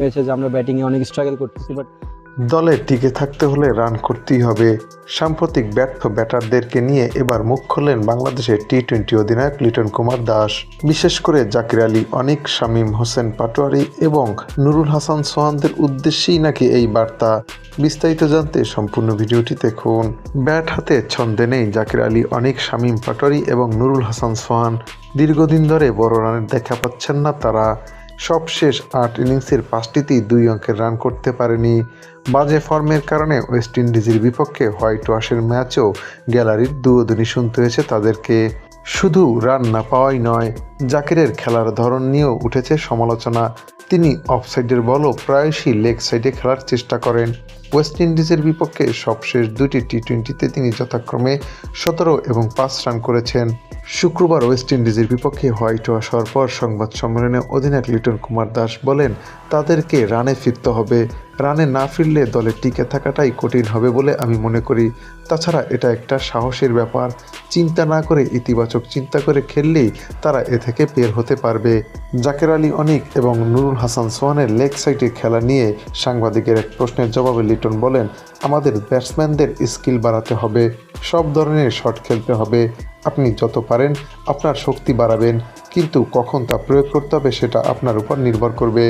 পেয়েছে যে আমরা ব্যাটিংয়ে অনেক স্ট্রাগল করতেছি বাট দলে টিকে থাকতে হলে রান করতেই হবে। সাম্প্রতিক ব্যর্থ ব্যাটারদেরকে নিয়ে এবার মুখ খুললেন বাংলাদেশের টি টোয়েন্টি অধিনায়ক লিটন কুমার দাস। বিশেষ করে জাকির আলী, অনিক, শামীম হোসেন পাটোয়ারি এবং নুরুল হাসান সোহানদের উদ্দেশ্যেই নাকি এই বার্তা। বিস্তারিত জানতে সম্পূর্ণ ভিডিওটি দেখুন। ব্যাট হাতে ছন্দে নেই জাকির আলী, অনিক, শামীম পাটোয়ারি এবং নুরুল হাসান সোহান। দীর্ঘদিন ধরে বড় রানের দেখা পাচ্ছেন না তারা। সবশেষ আট ইনিংসের পাঁচটিতেই দুই অঙ্কের রান করতে পারেনি। বাজে ফর্মের কারণে ওয়েস্ট ইন্ডিজের বিপক্ষে হোয়াইট ওয়াশের ম্যাচও গ্যালারির দুয়োদনি শুনতে হয়েছে তাদেরকে। শুধু রান না পাওয়াই নয়, জাকিরের খেলার ধরন নিয়েও উঠেছে সমালোচনা। তিনি অফসাইডের বলও প্রায়শই লেগ সাইডে খেলার চেষ্টা করেন। ওয়েস্ট ইন্ডিজের বিপক্ষে সবশেষ দুটি টি টোয়েন্টিতে তিনি যথাক্রমে সতেরো এবং পাঁচ রান করেছেন। শুক্রবার ওয়েস্ট ইন্ডিজের বিপক্ষে হোয়াইট ওয়াশ হওয়ার পর সংবাদ সম্মেলনে অধিনায়ক লিটন কুমার দাস বলেন, তাদেরকে রানে ফিরতে হবে। রানে না ফিরলে দলে টিকে থাকাটাই কঠিন হবে বলে আমি মনে করি। তাছাড়া এটা একটা সাহসের ব্যাপার। চিন্তা না করে ইতিবাচক চিন্তা করে খেললেই তারা এ থেকে বের হতে পারবে। জাকের আলী অনিক এবং নুরুল হাসান সোহানের লেগ সাইডে খেলা নিয়ে সাংবাদিকের এক প্রশ্নের জবাবে লিটন বলেন, আমাদের ব্যাটসম্যানদের স্কিল বাড়াতে হবে, সব ধরনের শট খেলতে হবে। আপনি যত পারেন আপনার শক্তি বাড়াবেন, কিন্তু কখন তা প্রয়োগ করতে হবে সেটা আপনার উপর নির্ভর করবে।